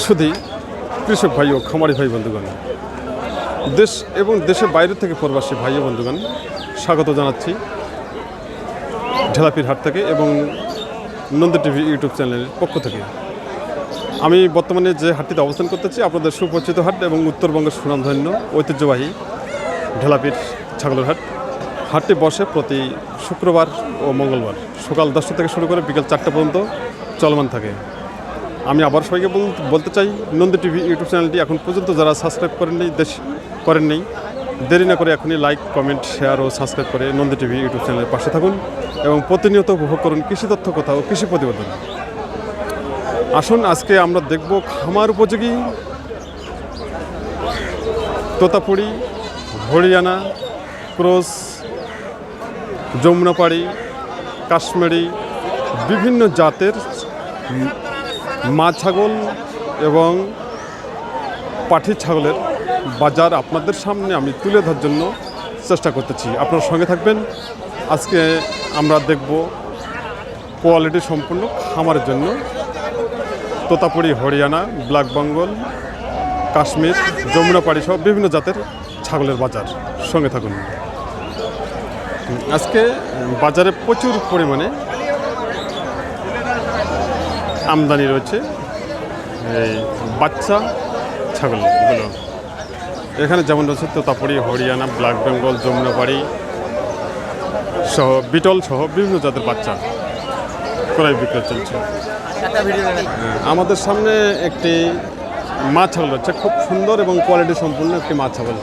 শুধু কৃষক ভাই ও খামারি ভাই বন্ধুগণ। দেশ এবং দেশের বাইরে থেকে প্রবাসী ভাই ও বন্ধুগণ, স্বাগত জানাচ্ছি ঢেলাপির হাট থেকে এবং নন্দ টিভি ইউটিউব চ্যানেলের পক্ষ থেকে। আমি বর্তমানে যে হাটটিতে অবস্থান করতেছি, আপনাদের সুপরিচিত হাট এবং উত্তরবঙ্গের সুনামধন্য ঐতিহ্যবাহী ঢেলাপির ছাগলের হাট। হাটটি বসে প্রতি শুক্রবার ও মঙ্গলবার সকাল দশটা থেকে শুরু করে বিকেল চারটা পর্যন্ত চলমান থাকে। আমি আবার সবাইকে বল- বলতে চাই, নন্দী টিভি ইউটিউব চ্যানেলটি এখন পর্যন্ত যারা সাবস্ক্রাইব করেননি দেশ করেননি দেরি না করে এখনই লাইক কমেন্ট শেয়ার ও সাবস্ক্রাইব করে নন্দী টিভি ইউটিউব চ্যানেলের পাশে থাকুন এবং প্রতিনিয়ত উপভোগ করুন কৃষি তথ্য, কথা ও কৃষি প্রতিবেদন। আসুন, আজকে আমরা দেখব খামার উপযোগী, তোতাপুরি, হরিয়ানা, ক্রস, যমুনাপাড়ি, কাশ্মীরি, বিভিন্ন জাতের মা ছাগল এবং পাঠি ছাগলের বাজার আপনাদের সামনে আমি তুলে ধরার জন্য চেষ্টা করতেছি। আপনার সঙ্গে থাকবেন। আজকে আমরা দেখব কোয়ালিটি সম্পূর্ণ খামারের জন্য তোতাপুরি, হরিয়ানা, ব্ল্যাক বেঙ্গল, কাশ্মীর যমুনাপাড়ি সহ বিভিন্ন জাতের ছাগলের বাজার। সঙ্গে থাকুন। আজকে বাজারে প্রচুর পরিমাণে আমদানি রয়েছে। এই বাচ্চা ছাগলগুলো এখানে যেমন রয়েছে তোতাপুরি হরিয়ানা ব্ল্যাক বেঙ্গল যমুনাপাড়ি সহ বিটল সহ বিভিন্ন জাতের বাচ্চা ক্রয় বিক্রয় চলছে। হ্যাঁ, আমাদের সামনে একটি মা ছাগল রয়েছে। খুব সুন্দর এবং কোয়ালিটি সম্পূর্ণ একটি মা ছাগল।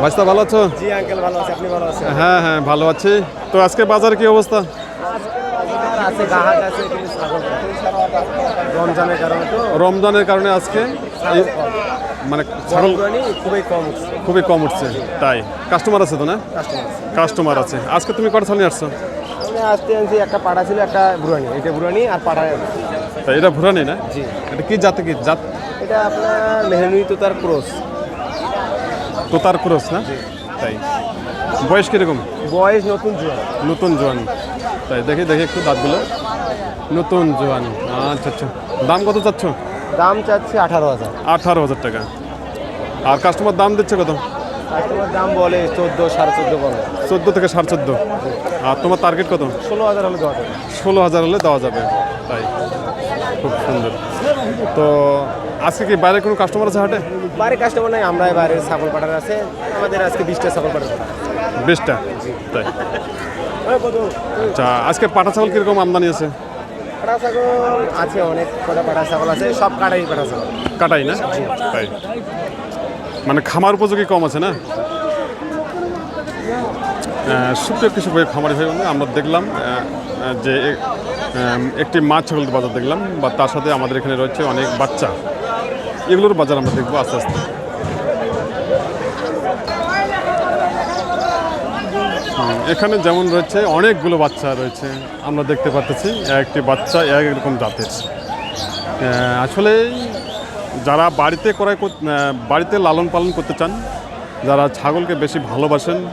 ভাইস্তা ভালো আছো? জি আঙ্কেল ভালো আছে। আপনি ভালো আছেন? হ্যাঁ হ্যাঁ ভালো আছি। তো আজকে বাজার কি অবস্থা? আছে গাহাট আছে কিন্তু ছাগল রমজানের কারণে তো? রমজানের কারণে আজকে মানে ছাগল খুবই কম উঠছে খুবই কম উঠছে তাই। কাস্টমার আছে তো না? কাস্টমার আছে। আজকে তুমি কটা ছাগল নিয়ে আসছো? আমি আসতে আনছি একটা পাড়া ছিল একটা বুড়ানি এটা বুড়ানি আর পাড়া তাই এটা ভুরানি না? জি। এটা কি জাতে কি জাত? এটা আপনার মেহনুই তো তার ক্রোস তোতার ক্রস না? তাই। বয়স কীরকম? বয়স নতুন জোয়ান। নতুন জোয়ান। তাই দেখি দেখি একটু দাঁতগুলো। নতুন জোয়ান। আচ্ছা আচ্ছা। দাম কত চাচ্ছ? দাম চাচ্ছে আঠারো হাজার। আঠারো হাজার টাকা। আর কাস্টমার দাম দিচ্ছে কত? কাস্টমার দাম বলে চোদ্দ সাড়ে চোদ্দ বলে। চোদ্দ থেকে সাড়ে চোদ্দ। আর তোমার টার্গেট কত? ষোলো হাজার হলে দেওয়া যাবে। ষোলো হাজার হলে দেওয়া যাবে। তাই। খুব সুন্দর। তো আজকে কি বাইরে কোনো কাস্টমার আছে হাটে? বাইরে কাস্টমার নাই আমরাই বাইরে ছাগল পাঠার আছে। আমাদের আজকে বিশটা ছাগল পাঠার বেশটা। তাই। আচ্ছা আজকে পাটা ছাগল কীরকম আমদানি আছে? পাঠা ছাগল আছে অনেক কটা পাঠা ছাগল আছে সব কাটাই পাঠা ছাগল। কাটাই না? তাই। মানে খামার উপযোগী কম আছে না? সুপ্রিয় ভাই খামারি ভাই আমরা দেখলাম যে একটি মাছ ছাগল বাজার দেখলাম বা তার সাথে আমাদের এখানে রয়েছে অনেক বাচ্চা। এগুলোর বাজার আমরা দেখব আস্তে আস্তে। এখানে যেমন রয়েছে, অনেকগুলো বাচ্চা রয়েছে। আমরা দেখতে পাচ্ছি, একটি বাচ্চা এক রকম জাতের। আসলে যারা বাড়িতে করাই কর- বাড়িতে লালন পালন করতে চান, যারা ছাগলকে বেশি ভালোবাসেন,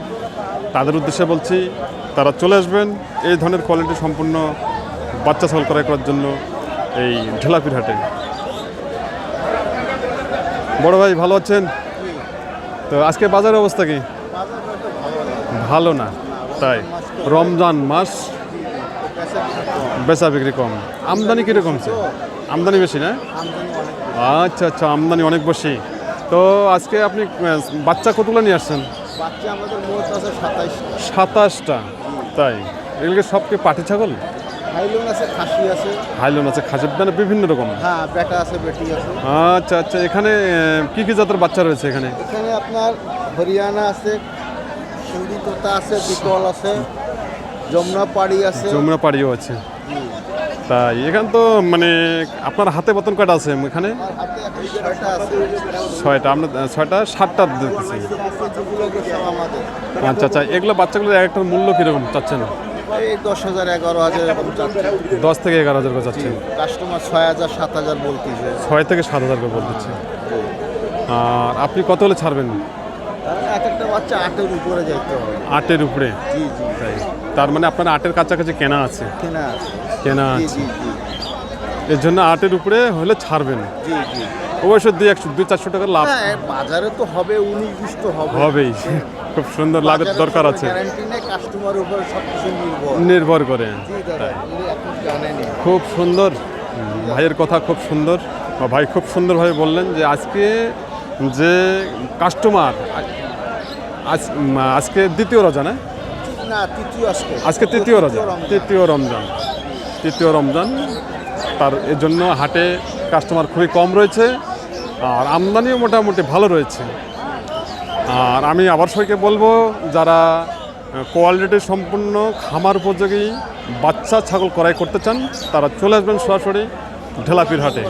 তাদের উদ্দেশ্যে বলছি, তারা চলে আসবেন এই ধরনের কোয়ালিটি সম্পূর্ণ বাচ্চা ছাগল ক্রয় করার জন্য এই ঢেলাপির হাটে। বড় ভাই, ভালো আছেন? তো আজকে বাজারের অবস্থা কি? ভালো না তাই। রমজান মাস বেচা বিক্রি কম। আমদানি কীরকম আমদানি বেশি না? আচ্ছা আচ্ছা আমদানি অনেক বেশি। তো আজকে আপনি বাচ্চা কতগুলো নিয়ে আসছেন? বাচ্চা আমাদের আছে সাতাইশ সাতাশটা তাই। এগুলোকে সব কি পাটি ছাগল? হাইলুন আছে খাসি আছে। হাইলন আছে খাসি মানে বিভিন্ন রকম। হ্যাঁ বেটা আছে বেটি আছে। আচ্ছা আচ্ছা এখানে কি কি জাতের বাচ্চা রয়েছে এখানে? এখানে আপনার হরিয়ানা আছে তোতা আছে বিকল আছে যমুনা পাড়ি আছে। যমুনা পাড়িও আছে। তাই এখানে তো মানে আপনার হাতে মতন কয়টা আছে এখানে? ছয়টা আমরা ছয়টা সাতটা দেখতেছি আচ্ছা আচ্ছা এগুলো বাচ্চাগুলোর এক একটার মূল্য কীরকম চাচ্ছেন? দশ হাজার এগারো হাজার এরকম দশ থেকে এগারো হাজার করে চাচ্ছেন? কাস্টমার ছয় হাজার সাত হাজার বলতেছে। ছয় থেকে সাত হাজার করে বলতেছে। আর আপনি কত হলে ছাড়বেন? এক একটা বাচ্চা আটের উপরে যাইতে হবে। আটের উপরে? জি জি। তাই। তার মানে আপনার আটের কাছাকাছি কেনা আছে? কেনা আছে। কেনা এর জন্য আটের উপরে হলে ছাড়বেন। জি জি। অবশ্যই দুই একশো দুই চারশো টাকার লাভ হ্যাঁ বাজারে তো হবে উনিশ বিশ তো হবে। হবেই। খুব সুন্দর লাভের দরকার আছে। কাস্টমার উপর নির্ভর। করে। খুব সুন্দর। ভাইয়ের কথা খুব সুন্দর। ভাই খুব সুন্দরভাবে বললেন যে আজকে যে কাস্টমার আজ আজকে দ্বিতীয় রজা না না তৃতীয় আজকে। আজকে তৃতীয় রজা তৃতীয় রমজান। তৃতীয় রমজান। তার এর জন্য হাটে কাস্টমার খুবই কম রয়েছে আর আমদানিও মোটামুটি ভালো রয়েছে। আর আমি আবার সবাইকে বলব যারা কোয়ালিটি সম্পূর্ণ খামার উপযোগী বাচ্চা ছাগল ক্রয় করতে চান তারা চলে আসবেন সরাসরি ঢেলাপির হাটে।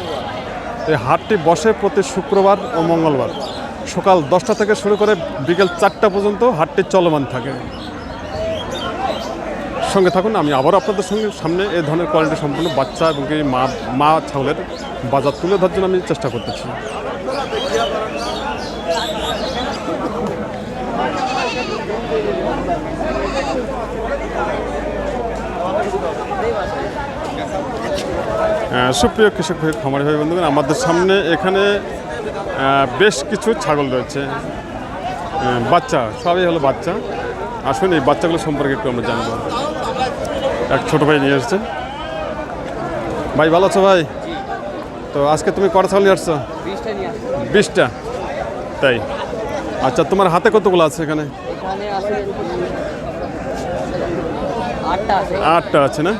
এই হাটটি বসে প্রতি শুক্রবার ও মঙ্গলবার। সকাল দশটা থেকে শুরু করে বিকেল চারটা পর্যন্ত হাটটি চলমান থাকে। সঙ্গে থাকুন, আমি আবারও আপনাদের সঙ্গে সামনে এই ধরনের কোয়ালিটি সম্পূর্ণ বাচ্চা এবং মা মা ছাগলের বাজার তুলে ধরার জন্য আমি চেষ্টা করতেছি। সুপ্রিয় কৃষক ভাই, খামারি ভাই, বন্ধুগণ, আমাদের সামনে এখানে বেশ কিছু ছাগল রয়েছে। বাচ্চা সবই হলো বাচ্চা। আসুন এই বাচ্চাগুলো সম্পর্কে একটু আমরা জানব। এক ছোট ভাই নিয়ে এসছেন। ভাই ভালো আছো ভাই? তো আজকে তুমি কটা ছাগল নিয়ে আসছো? বিশটা তাই। আচ্ছা তোমার হাতে কতগুলো আছে এখানে? আটটা আছে না?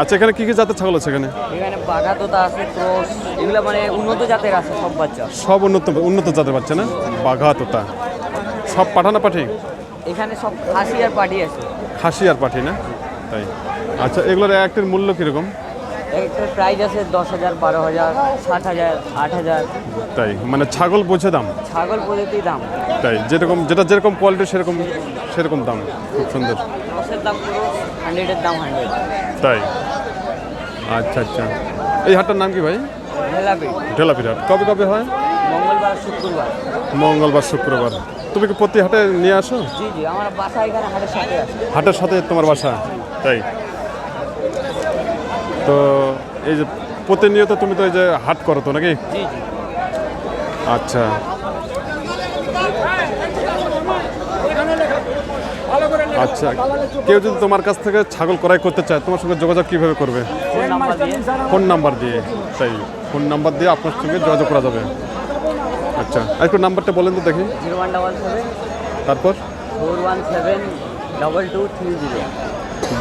আচ্ছা এখানে কী কী জাতের ছাগল আছে এখানে? এখানে বাঘা তোতা আছে ক্রস এগুলো মানে উন্নত জাতের আছে সব বাচ্চা। সব উন্নত উন্নত জাতের বাচ্চা না? বাঘা তোতা সব পাঠানা পাঠি? এখানে সব খাসি আর পাটি আছে। খাসি আর পাঠি না? তাই। আচ্ছা এগুলোর একটির মূল্য কীরকম? একটা প্রাইস আছে দশ হাজার বারো হাজার ষাট হাজার আট হাজার। তাই মানে ছাগল বুঝে দাম? ছাগল প্রজাতির দাম। তাই যেরকম যেটা যেরকম কোয়ালিটি সেরকম সেরকম দাম। খুব সুন্দর। ক্রসের দাম পুরো হান্ড্রেডের দাম হান্ড্রেড তাই? আচ্ছা আচ্ছা। এই হাটটার নাম কি ভাই? ঢেলাপির হাট। কবে কবে হয়? মঙ্গলবার শুক্রবার। মঙ্গলবার শুক্রবার। তুমি কি প্রতি হাটে নিয়ে আসো? জি জি আমার বাসা এখানে হাটের সাথে হাটের সাথে তোমার বাসা? তাই? তো এই যে প্রতিনিয়ত তুমি তো এই যে হাট করো তো নাকি? জি জি। আচ্ছা। আচ্ছা কেউ যদি তোমার কাছ থেকে ছাগল ক্রয় করতে চায় তোমার সঙ্গে যোগাযোগ কীভাবে করবে? ফোন নাম্বার দিয়ে ফোন নাম্বার দিয়ে তাই ফোন নাম্বার দিয়ে আপনার সঙ্গে যোগাযোগ করা যাবে। আচ্ছা আর একটু নাম্বারটা বলেন তো দেখি। তারপর? One double two three zero.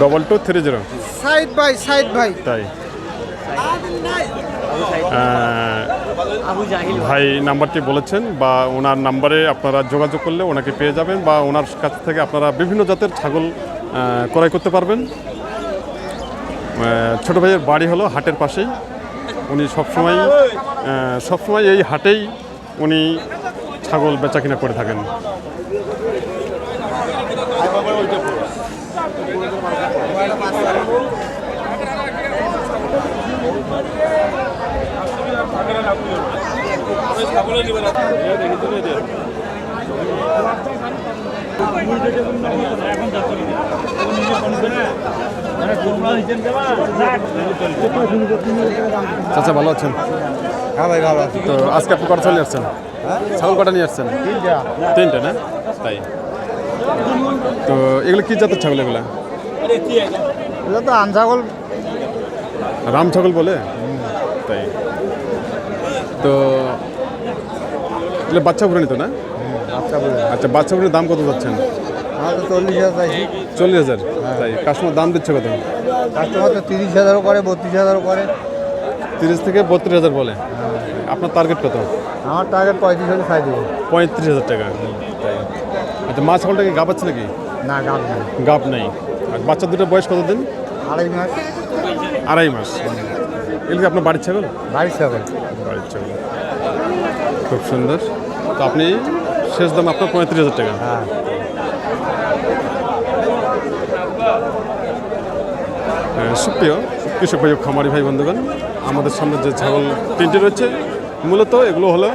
Double two three zero. Side by side by তাই। ভাই নাম্বারটি বলেছেন বা ওনার নাম্বারে আপনারা যোগাযোগ করলে ওনাকে পেয়ে যাবেন বা ওনার কাছ থেকে আপনারা বিভিন্ন জাতের ছাগল ক্রয় করতে পারবেন। ছোট ভাইয়ের বাড়ি হলো হাটের পাশেই। উনি সবসময় সবসময় এই হাটেই উনি ছাগল বেচা কিনা করে থাকেন। চাচা ভালো আছেন? হ্যাঁ ভাই ভালো আছি। তো আজকে আপনি কটা ছাগল নিয়ে আসছেন ছাগল কটা নিয়ে আসছেন? তিনটে। না? তাই। তো এগুলো কি জাতের ছাগল এগুলো? এটা তো আনছাগল রাম ছাগল বলে? তাই। তো এগুলো বাচ্চা পুরানি নিত না? আচ্ছা আচ্ছা বাচ্চা পুরানির দাম কত যাচ্ছেন? চল্লিশ হাজার চাইছি চল্লিশ হাজার? তাই কাস্টমার দাম দিচ্ছে কত? কাস্টমার তো তিরিশ হাজারও করে বত্রিশ হাজারও করে। তিরিশ থেকে বত্রিশ হাজার বলে। আপনার টার্গেট কত? আমার টার্গেট পঁয়ত্রিশ হলে খাই পঁয়ত্রিশ হাজার টাকা। তাই। আচ্ছা মা ছাগলটা কি গাপ আছে নাকি? না নেই। গাপ নেই। আর বাচ্চা দুটো বয়স কতদিন? আড়াই মাস। আড়াই মাস। এগুলো কি আপনার বাড়ির ছাগল? বাড়ির সাথে বাড়ির ছাগল। খুব সুন্দর। তো আপনি শেষ দাম আপনার পঁয়ত্রিশ হাজার টাকা। হ্যাঁ। সুপ্রিয় কৃষক ভাই খামারি ভাই বন্ধুগণ, আমাদের সামনে যে ছাগল তিনটে রয়েছে, মূলত এগুলো হলো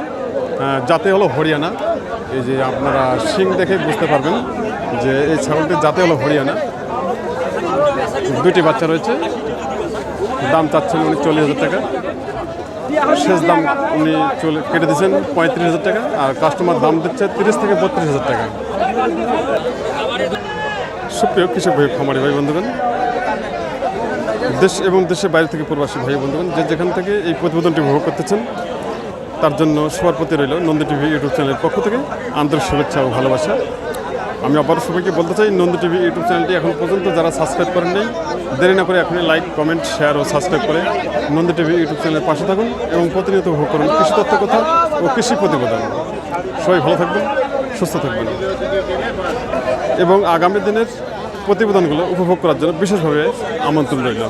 জাতে হলো হরিয়ানা। এই যে আপনারা শিং দেখে বুঝতে পারবেন যে এই ছাগলটির জাতে হলো হরিয়ানা। দুটি বাচ্চা রয়েছে, দাম চাচ্ছেন উনি চল্লিশ হাজার টাকা। শেষ দাম উনি চলে কেটে দিচ্ছেন পঁয়ত্রিশ হাজার টাকা, আর কাস্টমার দাম দিচ্ছে তিরিশ থেকে বত্রিশ হাজার টাকা। সুপ্রিয় কৃষক ভাই খামারি ভাই বন্ধুগণ দেশ এবং দেশের বাইরে থেকে প্রবাসী ভাই বন্ধুগণ, যে যেখান থেকে এই প্রতিবেদনটি উপভোগ করতেছেন, তার জন্য সবার প্রতি রইল নন্দী টিভি ইউটিউব চ্যানেলের পক্ষ থেকে আন্তরিক শুভেচ্ছা ও ভালোবাসা। আমি আবার সবাইকে বলতে চাই, নন্দী টিভি ইউটিউব চ্যানেলটি এখন পর্যন্ত যারা সাবস্ক্রাইব করেন নাই, দেরি না করে এখনই লাইক, কমেন্ট, শেয়ার ও সাবস্ক্রাইব করে নন্দী টিভি ইউটিউব চ্যানেলের পাশে থাকুন এবং প্রতিনিয়ত উপভোগ করুন কৃষি তথ্য কথা ও কৃষি প্রতিবেদন। সবাই ভালো থাকবেন, সুস্থ থাকবেন। এবং আগামী দিনের প্রতিবেদনগুলো উপভোগ করার জন্য বিশেষভাবে আমন্ত্রণ রইল।